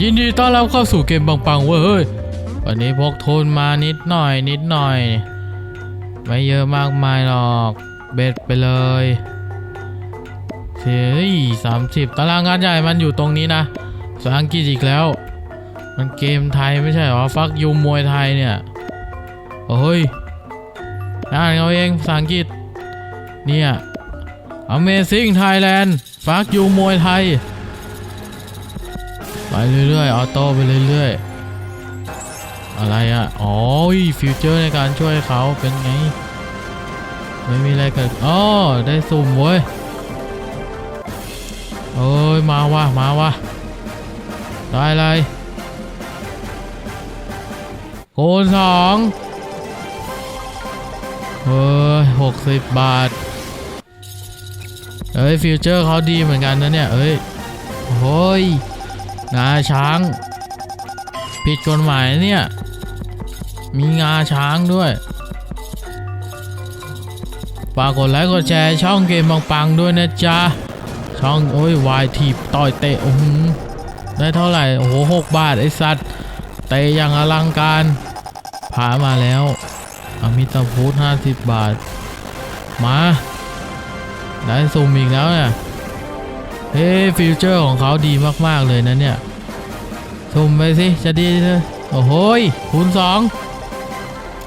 ยินดีต้อนรับเข้าสู่เกมปังๆเว้ยเฮ้ยวันนี้พกทุนมานิดหน่อยนิดหน่อย ไม่เยอะมากมายหรอก เบ็ดไปเลยเฮ้ยสามสิบตารางงานใหญ่มันอยู่ตรงนี้นะภาษาอังกฤษอีกแล้ว มันเกมไทยไม่ใช่หรอ ฟักยูมวยไทยเนี่ยโอ้ยอ่านเอาเองภาษาอังกฤษเนี่ย Amazing Thailand ฟักยูมวยไทย ไปเรื่อยๆออโต้ไปเรื่อยๆ อะไรอะ อ๋อฟิวเจอร์ในการช่วยเขาเป็นไง ไม่มีอะไรเกิดอ๋อได้สุ่มเว้ยเอ้ย มาวะมาวะได้อะไรคูณสองเฮ้ยหกสิบบาท เอ้ย ฟิวเจอร์เขาดีเหมือนกันนะเนี่ย เอ้ยโอ้ย งาช้าง ผิดกฎหมายเนี่ย มีงาช้างด้วยฝากกดไลค์กดแชร์ช่องเกมปังๆด้วยนะจ๊ะ ช่องโอ้ยวายทีบต่อยเตะโอ้โหได้เท่าไหร่ โอ้โหหกบาท ไอสัตว์ เตะอย่างอลังการพามาแล้วอมิตาฟูดห้าสิบบาท มา ได้สุ่มอีกแล้วเนี่ย เฮ้ฟิวเจอร์ของเขาดีมาก ๆ เลยนะเนี่ยสุ่มไปสิ จะดีเลยโอ้โหคูณสอง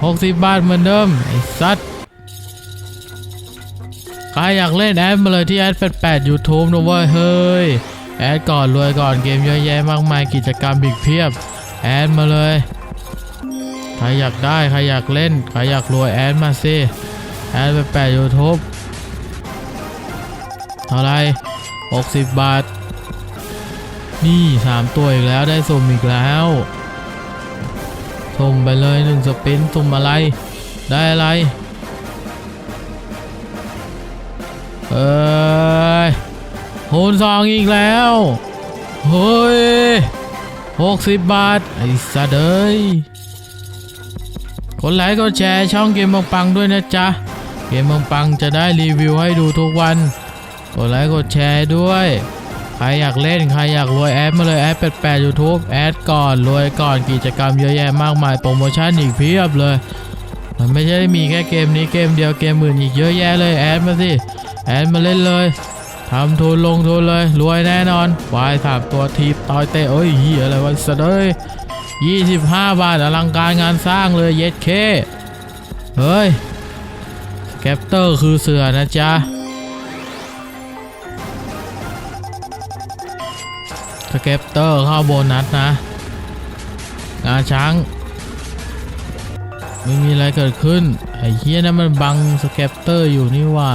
หกสิบบาทเหมือนเดิม ไอ้สัตว์ใครอยากเล่นแอดมาเลยที่แอดแปดแปดยูทูบนะเว้ย เฮ้ย แอดก่อนรวยก่อนเกมเยอะแยะมากมายกิจกรรมอีกเพียบ แอดมาเลย ใครอยากได้ ใครอยากเล่น ใครอยากรวยแอดมาสิ แอดแปดแปดยูทูบเท่าไร 60 บาท นี่ 3 ตัวอีกแล้วได้สุ่มอีกแล้วสุ่มไปเลยหนึ่งสปินสุ่มอะไร ได้อะไร เอ้ยโหนซองอีกแล้ว เฮ้ย60บาท ไอ้สัตว์เอ้ยกดไลค์กดแชร์ช่องเกมปังด้วยนะจ๊ะ เกมปังจะได้รีวิวให้ดูทุกวัน กดไลค์กดแชร์ด้วย ใครอยากเล่นใครอยากรวยแอดมาเลยแอด88 YouTube แอดก่อนรวยก่อนกิจกรรมเยอะแยะมากมายโปรโมชั่นอีกเพียบเลย มันไม่ใช่มีแค่เกมนี้เกมเดียวเกมอื่นอีกเยอะแยะเลยแอดมาสิแอดมาเล่นเลยทำทุนลงทุนเลยรวยแน่นอนวายสามตัวทีบต่อยเตะเอ้ยเฮียอะไรวะสะเด้ย25บาทอลังการงานสร้างเลยเย็ดเคเฮ้ยแคปเตอร์คือเสือนะจ๊ะ เก็ปเตอร์เข้าโบนัสนะงาช้าง ไม่มีอะไรเกิดขึ้น ไอ้เฮียนั่นมันบังสเก็ปเตอร์อยู่นี่ว่า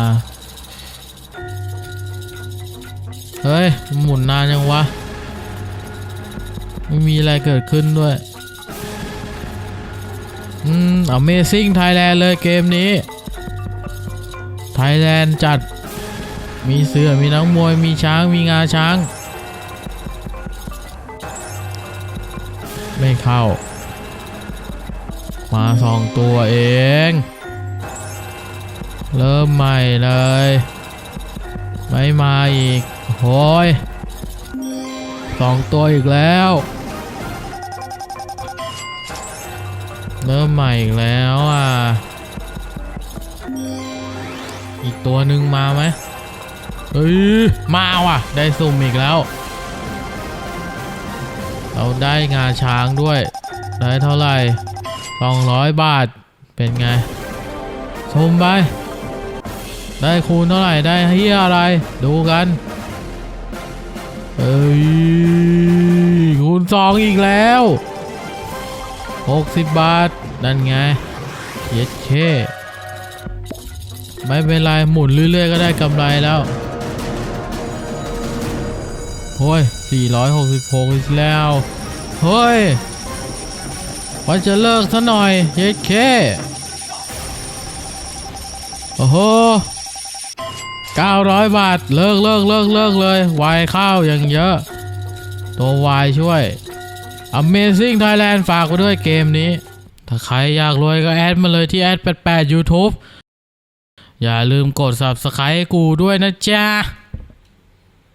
เฮ้ย หมุนนานยังวะ ไม่มีอะไรเกิดขึ้นด้วยอืม Amazing Thailand เลยเกมนี้ Thailand จัด มีเสือ มีนักมวย มีช้าง มีงาช้าง ไม่เข้า มาสองตัวเอง เริ่มใหม่เลย ไม่มาอีกโอ้ยสองตัวอีกแล้ว เริ่มใหม่อีกแล้วอะ อีกตัวหนึ่งมาไหมเฮ้ย มาว่ะ ได้สุ่มอีกแล้ว เราได้งาช้างด้วย ได้เท่าไหร่200 บาท เป็นไง ชมไป ได้คูณเท่าไหร่ ได้เฮียอะไร ดูกัน เอ้ย คูณสองอีกแล้ว 60 บาท นั่นไง เย็ดเคไม่เป็นไร หมุนเรื่อยๆ ก็ได้กำไรแล้ว โอ้ย466อีกแล้ว เฮ้ยว่าจะเลิกซะหน่อยเย็ดเคโอ้โห900 บาท เลิกเลิกเลิกเลิกเลยวายข้าวอย่างเยอะ ตัววายช่วย Amazing Thailand ฝากไว้ด้วยเกมนี้ ถ้าใครอยากรวยก็แอดมาเลยที่แอด88 YouTube อย่าลืมกด Subscribe ให้กูด้วยนะจ๊ะ